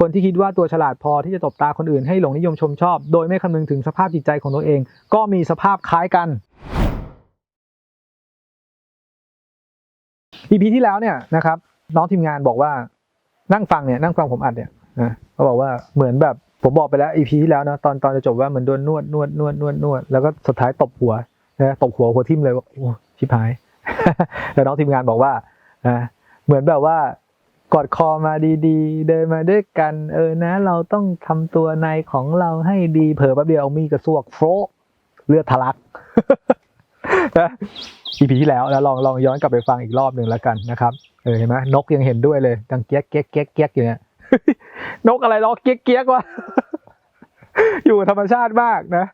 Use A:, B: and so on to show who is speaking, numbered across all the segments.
A: คนที่คิดว่าตัวฉลาดพอที่จะตบตาคนอื่นให้หลงนิยมชมชอบ โดยไม่คำนึงถึงสภาพจิตใจของตัวเอง ก็มีสภาพคล้ายกัน EP ที่แล้วเนี่ยนะครับน้องทีมงานบอกว่านั่งฟังเนี่ยนั่งฟังผมอัดเนี่ยนะเขาบอกว่าเหมือนแบบผมบอกไปแล้ว EP ที่แล้วนะตอนตอนจะจบว่าเหมือนโดนนวดนวดนวดนวดนวดแล้วก็สุดท้ายตบหัวนะตบหัวหัวทิ่มเลยว่าโอ้ชิบหาย แล้วน้องทีมงานบอกว่านะเหมือนแบบว่า กอดคอมาดีๆ เดินมาด้วยกัน เออนะ เราต้องทำตัวในของเราให้ดีเผลอแป๊บเดียวมีกระซวกโฟเลือดทะลักนะ EP ที่แล้วแล้วลองลองย้อนกลับไปฟังอีกรอบหนึ่งแล้วกันนะครับเออเห็นไหมนกยังเห็นด้วยเลยดังเกียกเกียกเกียกเกียกอยู่เนี่ยนกอะไรร้องเกียกเกียกวะอยู่ธรรมชาติมากนะ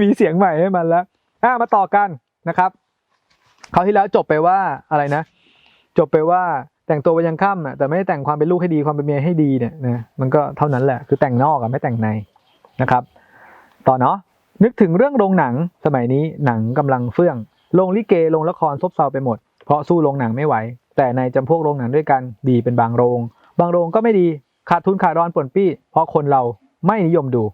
A: มีเสียงใหม่ให้มันแล้วอะมาต่อกันนะครับคราวที่แล้วจบไปว่าอะไรนะ จบไปว่า แต่งตัวไปยังค่ำอะแต่ไม่ได้แต่งความเป็นลูกให้ดีความเป็นเมียให้ดีเนี่ยนะมันก็เท่านั้นแหละ คือแต่งนอกอะไม่แต่งในนะครับ ต่อเนาะนึกถึงเรื่องโรงหนังสมัยนี้หนังกำลังเฟื่องโรงลิเกโรงละครซบเซาไปหมด เพราะสู้โรงหนังไม่ไหว แต่ในจำพวกโรงหนังด้วยกันดีเป็นบางโรง บางโรงก็ไม่ดีขาดทุนขาดรอนป่วนปี้ เพราะคนเราไม่นิยมดู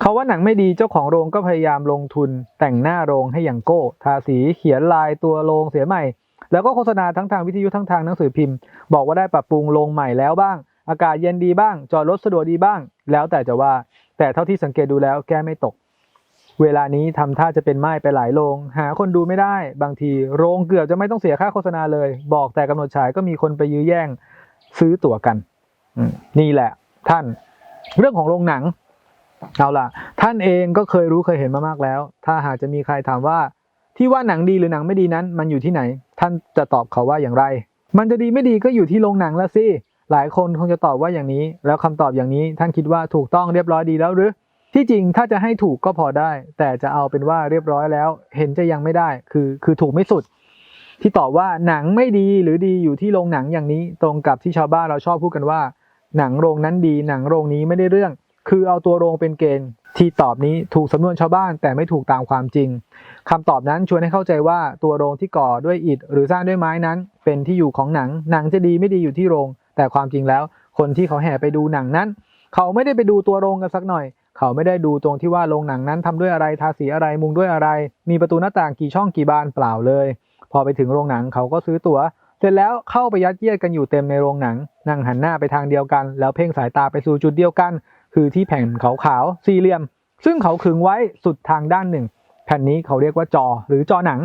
A: เขาว่าหนังไม่ดีเจ้าของโรงก็พยายามลงทุนแต่งหน้าโรงให้อย่างโก้ ทาสีเขียนลายตัวโรงเสียใหม่ แล้วก็โฆษณาทั้งทางวิทยุทั้งทางหนังสือพิมพ์ บอกว่าได้ปรับปรุงโรงใหม่แล้วบ้าง อากาศเย็นดีบ้าง จอดรถสะดวกดีบ้าง แล้วแต่จะว่า แต่เท่าที่สังเกตดูแล้วแก้ไม่ตก เวลานี้ทำท่าจะเป็นไม้ไปหลายโรงหาคนดูไม่ได้ บางทีโรงเกือบจะไม่ต้องเสียค่าโฆษณาเลย บอกแต่กำหนดฉายก็มีคนไปยื้อแย่งซื้อตั๋วกันนี่แหละ ท่าน เรื่องของโรงหนังเอาล่ะ ท่านเองก็เคยรู้เคยเห็นมามากแล้ว ถ้าหากจะมีใครถามว่าที่ว่าหนังดีหรือหนังไม่ดีนั้น มันอยู่ที่ไหน ท่านจะตอบเขาว่าอย่างไร มันจะดีไม่ดีก็อยู่ที่โรงหนังแล้วสิ หลายคนคงจะตอบว่าอย่างนี้ แล้วคำตอบอย่างนี้ท่านคิดว่าถูกต้องเรียบร้อยดีแล้วหรือ ที่จริงถ้าจะให้ถูกก็พอได้ แต่จะเอาเป็นว่าเรียบร้อยแล้ว เห็นจะยังไม่ได้ คือคือถูกไม่สุด ที่ตอบว่าหนังไม่ดีหรือดีอยู่ที่โรงหนังอย่างนี้ ตรงกับที่ชาวบ้านเราชอบพูดกันว่า หนังโรงนั้นดี หนังโรงนี้ไม่ได้เรื่อง คือเอาตัวโรงเป็นเกณฑ์ ที่ตอบนี้ถูกสำนวนชาวบ้านแต่ไม่ถูกตามความจริงคำตอบนั้นชวนให้เข้าใจว่าตัวโรงที่ก่อด้วยอิฐหรือสร้างด้วยไม้นั้น เป็นที่อยู่ของหนังหนังจะดีไม่ดีอยู่ที่โรง แต่ความจริงแล้ว คนที่เขาแห่ไปดูหนังนั้น เขาไม่ได้ไปดูตัวโรงกันสักหน่อย เขาไม่ได้ดูตรงที่ว่าโรงหนังนั้นทำด้วยอะไรทาสีอะไรมุงด้วยอะไร มีประตูหน้าต่างกี่ช่องกี่บานเปล่าเลย พอไปถึงโรงหนังเขาก็ซื้อตั๋วเสร็จแล้วเข้าไปยัดเยียดกันอยู่เต็มในโรงหนัง นั่งหันหน้าไปทางเดียวกัน แล้วเพ่งสายตาไปสู่จุดเดียวกัน คือที่แผ่นขาวๆสี่เหลี่ยม ซึ่งเขาขึงไว้สุดทางด้านหนึ่ง แผ่นนี้เขาเรียกว่าจอหรือจอหนัง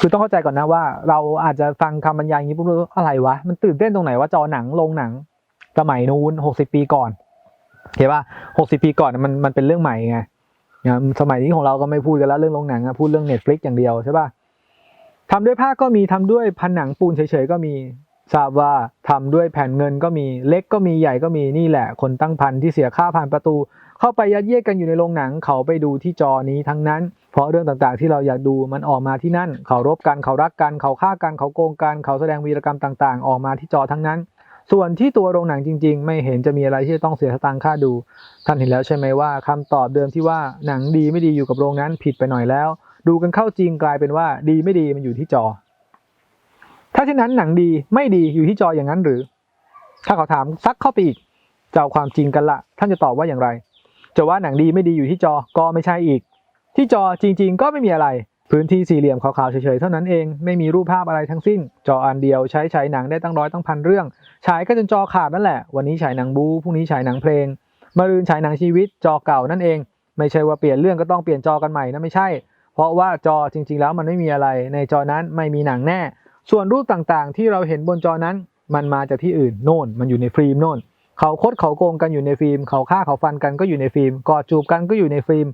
A: คือต้องเข้าใจก่อนนะว่า เราอาจจะฟังคำบรรยายอย่างนี้ปุ๊บรู้อะไรวะมันตื่นเต้นตรงไหนว่าจอหนังโรงหนังสมัยนู้นหกสิบปีก่อนเห็นป่ะหกสิบปีก่อนมันมันเป็นเรื่องใหม่ไงสมัยนี้ของเราก็ไม่พูดกันแล้วเรื่องโรงหนังพูดเรื่องเน็ตฟลิกอย่างเดียวใช่ป่ะทำด้วยผ้าก็มีทำด้วยผนังปูนเฉยๆก็มี ทราบว่าทำด้วยแผ่นเงินก็มีเล็กก็มีใหญ่ก็มีนี่แหละ คนตั้งพันที่เสียค่าผ่านประตู เข้าไปยัดเยียดกันอยู่ในโรงหนังเขาไปดูที่จอนี้ทั้งนั้น เพราะเรื่องต่างๆที่เราอยากดูมันออกมาที่นั่น เขารบกันเขารักกันเขาฆ่ากันเขาโกงกันเขาแสดงวีรกรรมต่างๆ ออกมาที่จอทั้งนั้น ส่วนที่ตัวโรงหนังจริง ๆ ไม่เห็นจะมีอะไรที่ต้องเสียสตางค์ค่าดู ท่านเห็นแล้วใช่ไหมว่าคำตอบเดิมที่ว่าหนังดีไม่ดีอยู่กับโรงนั้นผิดไปหน่อยแล้ว ดูกันเข้าจริงกลายเป็นว่าดีไม่ดีมันอยู่ที่จอ ถ้าเช่นนั้นหนังดีไม่ดีอยู่ที่จออย่างนั้นหรือ ถ้าเขาถามซักเข้าไปอีกจะเอาความจริงกันละท่านจะตอบว่าอย่างไร จะว่าหนังดีไม่ดีอยู่ที่จอก็ไม่ใช่อีก ที่จอจริง ๆ ก็ไม่มีอะไร พื้นที่สี่เหลี่ยมขาวๆเฉยๆเท่านั้นเองไม่มีรูปภาพอะไรทั้งสิ้น จออันเดียวใช้ฉายหนังได้ตั้งร้อยตั้งพันเรื่องฉายก็จนจอขาดนั่นแหละ วันนี้ฉายหนังบูพรุ่งนี้ฉายหนังเพลงมะรืนฉายหนังชีวิตจอเก่านั่นเอง ไม่ใช่ว่าเปลี่ยนเรื่องก็ต้องเปลี่ยนจอกันใหม่นะไม่ใช่ เพราะว่าจอจริง ๆ แล้วมันไม่มีอะไร ในจอนั้นไม่มีหนังแน่ ส่วนรูปต่างๆ ที่เราเห็นบนจอนั้น มันมาจากที่อื่นโน่น มันอยู่ในฟิล์มโน่น เขาคดเขาโกงกันอยู่ในฟิล์ม เขาฆ่าเขาฟันกันก็อยู่ในฟิล์ม กอดจูบกันก็อยู่ในฟิล์ม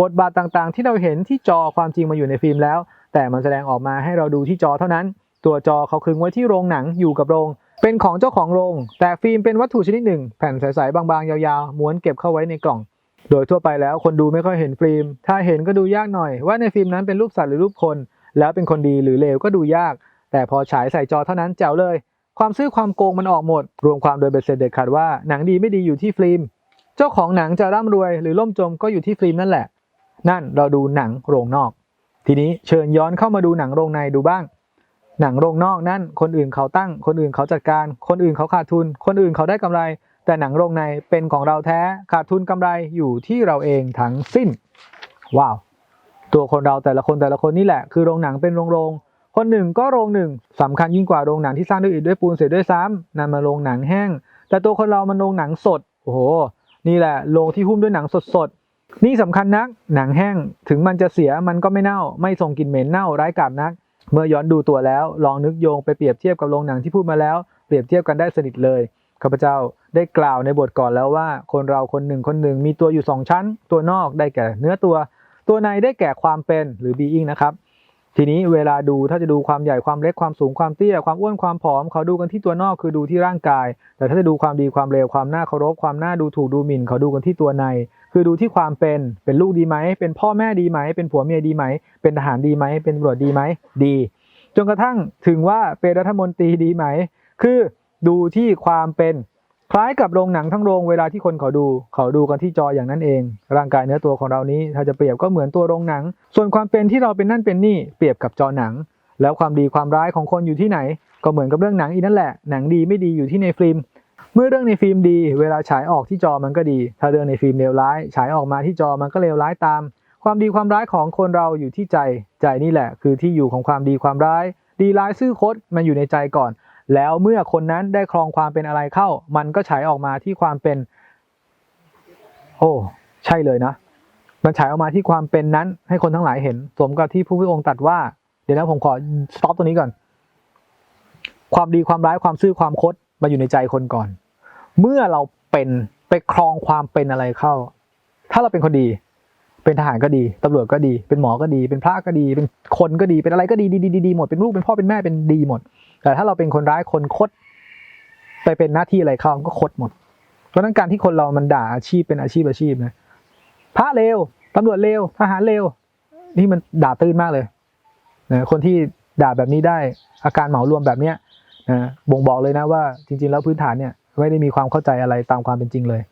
A: บทบาทต่างๆ ที่เราเห็นที่จอความจริงมาอยู่ในฟิล์มแล้ว แต่มันแสดงออกมาให้เราดูที่จอเท่านั้น ตัวจอเขาคึงไว้ที่โรงหนังอยู่กับโรง เป็นของเจ้าของโรง แต่ฟิล์มเป็นวัตถุชนิดหนึ่ง แผ่นใสๆบางๆยาวๆม้วนเก็บเข้าไว้ในกล่อง โดยทั่วไปแล้วคนดูไม่ค่อยเห็นฟิล์ม ถ้าเห็นก็ดูยากหน่อย ว่าในฟิล์มนั้นเป็นรูปสัตว์หรือรูปคน แล้วเป็นคนดีหรือเลวก็ดูยาก แต่พอฉายใส่จอเท่านั้นแจ๋วเลย ความซื่อความโกงมันออกหมด รวมความโดยเบ็ดเสร็จเด็ดขาดว่าหนังดีไม่ดีอยู่ที่ฟิล์ม เจ้าของหนังจะร่ำรวยหรือล่มจมก็อยู่ที่ฟิล์มนั่นแหละ นั่นเราดูหนังโรงนอก ทีนี้เชิญย้อนเข้ามาดูหนังโรงในดูบ้าง หนังโรงนอกนั่นคนอื่นเขาตั้ง คนอื่นเขาจัดการ คนอื่นเขาขาดทุน คนอื่นเขาได้กำไร แต่หนังโรงในเป็นของเราแท้ขาดทุนกำไรอยู่ที่เราเองทั้งสิ้น ว้าว ตัวคนเราแต่ละคนแต่ละคนนี่แหละคือโรงหนังเป็นโรงโรง คนหนึ่งก็โรงหนึ่งสำคัญยิ่งกว่าโรงหนังที่สร้างด้วยอิฐด้วยปูนเสร็จด้วยซ้ำนั่นมาโรงหนังแห้ง แต่ตัวคนเรามันโรงหนังสด โอ้โห นี่แหละโรงที่หุ้มด้วยหนังสดๆ นี่สำคัญนัก หนังแห้ง ถึงมันจะเสียมันก็ไม่เน่า ไม่ส่งกลิ่นเหม็นเน่าร้ายกาจนัก เมื่อย้อนดูตัวแล้ว ลองนึกโยงไปเปรียบเทียบกับโรงหนังที่พูดมาแล้ว เปรียบเทียบกันได้สนิทเลย ข้าพเจ้าได้กล่าวในบทก่อนแล้วว่า คนเราคนหนึ่งคนหนึ่งมีตัวอยู่สองชั้น ตัวนอกได้แก่เนื้อตัว ตัวในได้แก่ความเป็นหรือ being นะครับ ทีนี้เวลาดูถ้าจะดูความใหญ่ความเล็กความสูงความเตี้ยความอ้วนความผอมเขาดูกันที่ตัวนอกคือดูที่ร่างกาย แต่ถ้าจะดูความดีความเลวความน่าเคารพความน่าดูถูกดูหมิ่นเขาดูกันที่ตัวใน คือดูที่ความเป็นเป็นลูกดีไหม เป็นพ่อแม่ดีไหม เป็นผัวเมียดีไหม เป็นทหารดีไหม เป็นตำรวจดีไหมดี จนกระทั่งถึงว่าเป็นรัฐมนตรีดีไหม คือดูที่ความเป็น คล้ายกับโรงหนังทั้งโรงเวลาที่คนเขาดู เขาดูกันที่จออย่างนั้นเอง ร่างกายเนื้อตัวของเรานี้ ถ้าจะเปรียบก็เหมือนตัวโรงหนัง ส่วนความเป็นที่เราเป็นนั่นเป็นนี่เปรียบกับจอหนัง แล้วความดีความร้ายของคนอยู่ที่ไหน ก็เหมือนกับเรื่องหนังอีนั่นแหละ หนังดีไม่ดีอยู่ที่ในฟิล์มเมื่อเรื่องในฟิล์มดี เวลาฉายออกที่จอมันก็ดี ถ้าเรื่องในฟิล์มเลวร้ายฉายออกมาที่จอมันก็เลวร้ายตาม ความดีความร้ายของคนเราอยู่ที่ใจ ใจนี่แหละ คือที่อยู่ของความดีความร้าย ดีร้ายซื่อคดมันอยู่ในใจก่อน แล้วเมื่อคนนั้นได้ครองความเป็นอะไรเข้า มันก็ฉายออกมาที่ความเป็น โอ้ใช่เลยนะ มันฉายออกมาที่ความเป็นนั้น ให้คนทั้งหลายเห็น สมกับที่ผู้พิองค์ตัดว่า เดี๋ยวนะผมขอสต็อปตรงนี้ก่อน ความดีความร้ายความซื่อความคดมาอยู่ในใจคนก่อน เมื่อเราเป็นไปครองความเป็นอะไรเข้า ถ้าเราเป็นคนดี เป็นทหารก็ดี ตำรวจก็ดี เป็นหมอก็ดี เป็นพระก็ดี เป็นคนก็ดี เป็นอะไรก็ดีดีดีดีดีหมด เป็นลูก เป็นพ่อ เป็นแม่ เป็นดีหมด แต่ถ้าเราเป็นคนร้ายคนคด ไปเป็นหน้าที่อะไรเข้ามก็คดหมด เพราะนั้นการที่คนเรามันด่าอาชีพเป็นอาชีพอาชีพนะพระเลวตำรวจเลวทหารเลวนี่มันด่าตื้นมากเลยนะคนที่ด่าแบบนี้ได้อาการเหมารวมแบบเนี้ยนะบ่งบอกเลยนะว่าจริง ๆ แล้วพื้นฐานเนี่ยไม่ได้มีความเข้าใจอะไรตามความเป็นจริงเลย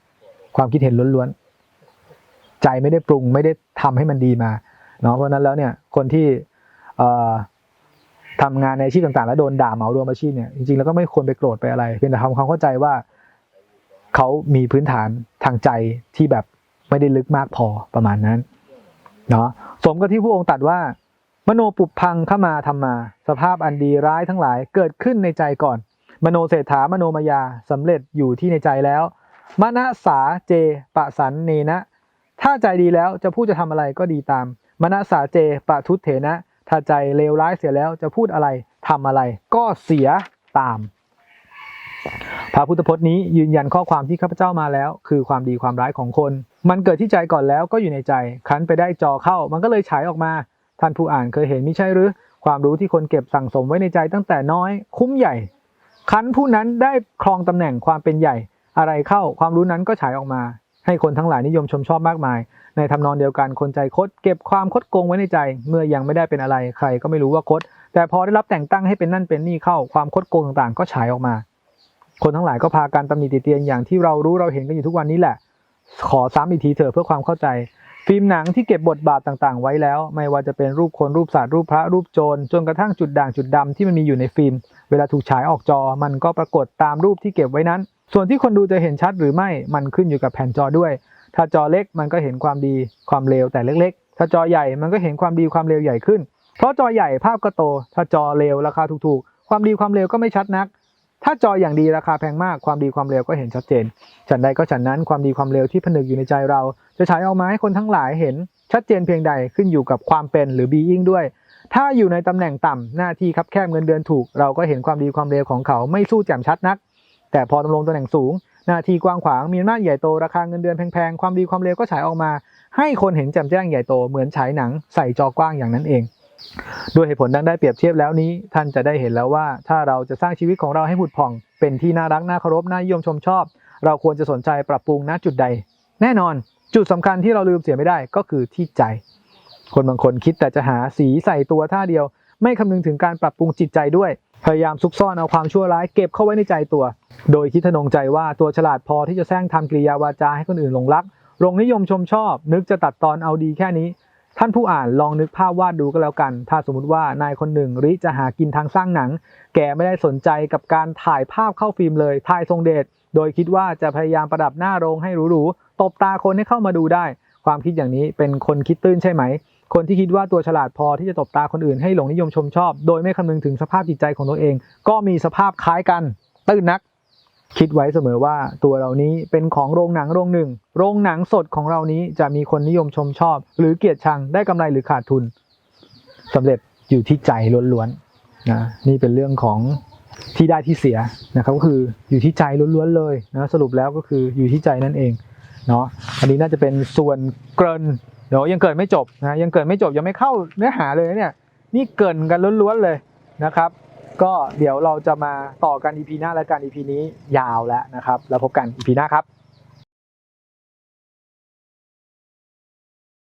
A: ความคิดเห็นล้วนๆใจไม่ได้ปรุงไม่ได้ทำให้มันดีมาเนาะเพราะนั้นแล้วเนี่ยคนที่เออ ทำงานในอาชีพต่างๆ แล้วโดนด่าเหมารวมอาชีพเนี่ยจริงๆแล้วก็ไม่ควรไปโกรธไปอะไรเพียงแต่ทำความเข้าใจว่าเขามีพื้นฐานทางใจที่แบบไม่ได้ลึกมากพอประมาณนั้นเนาะสมกับที่พระองค์ตรัสว่า มโนปุพังเข้ามาทำมา สภาพอันดีร้ายทั้งหลายเกิดขึ้นในใจก่อน มโนเศรษฐามโนมายาสำเร็จอยู่ที่ในใจแล้วมณสาเจปะสันเนนะ ถ้าใจดีแล้วจะพูดจะทำอะไรก็ดีตามมณสาเจปะทุตเถนะ ถ้าใจเลวร้ายเสียแล้วจะพูดอะไรทำอะไรก็เสียตาม พระพุทธพจน์นี้ยืนยันข้อความที่ข้าพเจ้ามาแล้ว คือความดีความร้ายของคน มันเกิดที่ใจก่อนแล้วก็อยู่ในใจ คันไปได้จอเข้า มันก็เลยฉายออกมา ท่านผู้อ่านเคยเห็นมิใช่หรือ ความรู้ที่คนเก็บสั่งสมไว้ในใจตั้งแต่น้อย คุ้มใหญ่ คันผู้นั้นได้ครองตำแหน่งความเป็นใหญ่ อะไรเข้า ความรู้นั้นก็ฉายออกมา ให้คนทั้งหลายนิยมชมชอบมากมาย ในทำนองเดียวกันคนใจคดเก็บความคดโกงไว้ในใจ เมื่อยังไม่ได้เป็นอะไรใครก็ไม่รู้ว่าคด แต่พอได้รับแต่งตั้งให้เป็นนั่นเป็นนี่เข้าความคดโกงต่างๆ ก็ฉายออกมา คนทั้งหลายก็พากันตำหนิติเตียนอย่างที่เรารู้เราเห็นกันอยู่ทุกวันนี้แหละ ขอซ้ำอีกทีเถอะเพื่อความเข้าใจ ฟิล์มหนังที่เก็บบทบาทต่างๆ ไว้แล้ว ไม่ว่าจะเป็นรูปคนรูปสัตว์รูปพระรูปโจรจนกระทั่งจุดด่างจุดดำที่มันมีอยู่ในฟิล์ม เวลาถูกฉายออกจอมันก็ปรากฏตามรูปที่เก็บไว้นั้น ส่วนที่คนดูจะเห็นชัดหรือไม่มันขึ้นอยู่กับแผ่นจอด้วย ถ้าจอเล็กมันก็เห็นความดีความเลวแต่เล็กๆ ถ้าจอใหญ่มันก็เห็นความดีความเลวใหญ่ขึ้น เพราะจอใหญ่ภาพก็โต ถ้าจอเลวราคาถูกๆ ความดีความเลวก็ไม่ชัดนัก ถ้าจออย่างดีราคาแพงมากความดีความเลวก็เห็นชัดเจน ฉันใดก็ฉันนั้นความดีความเลวที่ผนึกอยู่ในใจเรา จะฉายออกมาให้คนทั้งหลายเห็นชัดเจนเพียงใดขึ้นอยู่กับความเป็นหรือ being ด้วย ถ้าอยู่ในตำแหน่งต่ำหน้าที่คับแคบเงินเดือนถูก เราก็เห็นความดีความเลวของเขาไม่สู้แจ่มชัดนัก แต่พอดำรงตำแหน่งสูง หน้าที่กว้างขวางมีอำนาจใหญ่โตราคาเงินเดือนแพงๆ ความดีความเลวก็ฉายออกมา ให้คนเห็นแจ่มแจ้งใหญ่โตเหมือนฉายหนังใส่จอกว้างอย่างนั้นเองด้วยเหตุผลดังได้เปรียบเทียบแล้วนี้ ท่านจะได้เห็นแล้วว่า ถ้าเราจะสร้างชีวิตของเราให้ผุดผ่อง เป็นที่น่ารักน่าเคารพน่านิยมชมชอบ เราควรจะสนใจปรับปรุงณจุดใด แน่นอน จุดสำคัญที่เราลืมเสียไม่ได้ก็คือที่ใจ คนบางคนคิดแต่จะหาสีใส่ตัวท่าเดียว ไม่คำนึงถึงการปรับปรุงจิตใจด้วย พยายามซุกซ่อนเอาความชั่วร้ายเก็บเข้าไว้ในใจตัว โดยคิดทะนงใจว่าตัวฉลาดพอที่จะแซงทำกริยาวาจาให้คนอื่นหลงรักหลงนิยมชมชอบ นึกจะตัดตอนเอาดีแค่นี้ ท่านผู้อ่านลองนึกภาพวาดดูก็แล้วกัน ถ้าสมมติว่านายคนหนึ่งริจะหากินทางสร้างหนัง แกไม่ได้สนใจกับการถ่ายภาพเข้าฟิล์มเลย ถ่ายทรงเดช โดยคิดว่าจะพยายามประดับหน้าโรงให้หรูๆ ตบตาคนให้เข้ามาดูได้ ความคิดอย่างนี้เป็นคนคิดตื้นใช่ไหม คนที่คิดว่าตัวฉลาดพอที่จะตบตาคนอื่นให้หลงนิยมชมชอบ โดยไม่คำนึงถึงสภาพจิตใจของตัวเอง ก็มีสภาพคล้ายกันตื้นนัก คิดไว้เสมอว่าตัวเรานี้เป็นของโรงหนังโรงหนึ่ง โรงหนังสดของเรานี้จะมีคนนิยมชมชอบ หรือเกลียดชังได้กำไรหรือขาดทุนสำเร็จอยู่ที่ใจล้วนๆนะนี่เป็นเรื่องของที่ได้ที่เสียนะครับก็คืออยู่ที่ใจล้วนๆเลยนะสรุปแล้วก็คืออยู่ที่ใจนั่นเองเนาะอันนี้น่าจะเป็นส่วนเกริน เดี๋ยวยังเกิดไม่จบนะยังเกิดไม่จบยังไม่เข้าเนื้อหาเลยเนี่ยนี่เกินกันล้วนๆเลยนะครับ ก็เดี๋ยวเราจะมาต่อกัน EP หน้าและกัน EP นี้ยาวแล้วนะครับ แล้วพบกัน EP หน้าครับ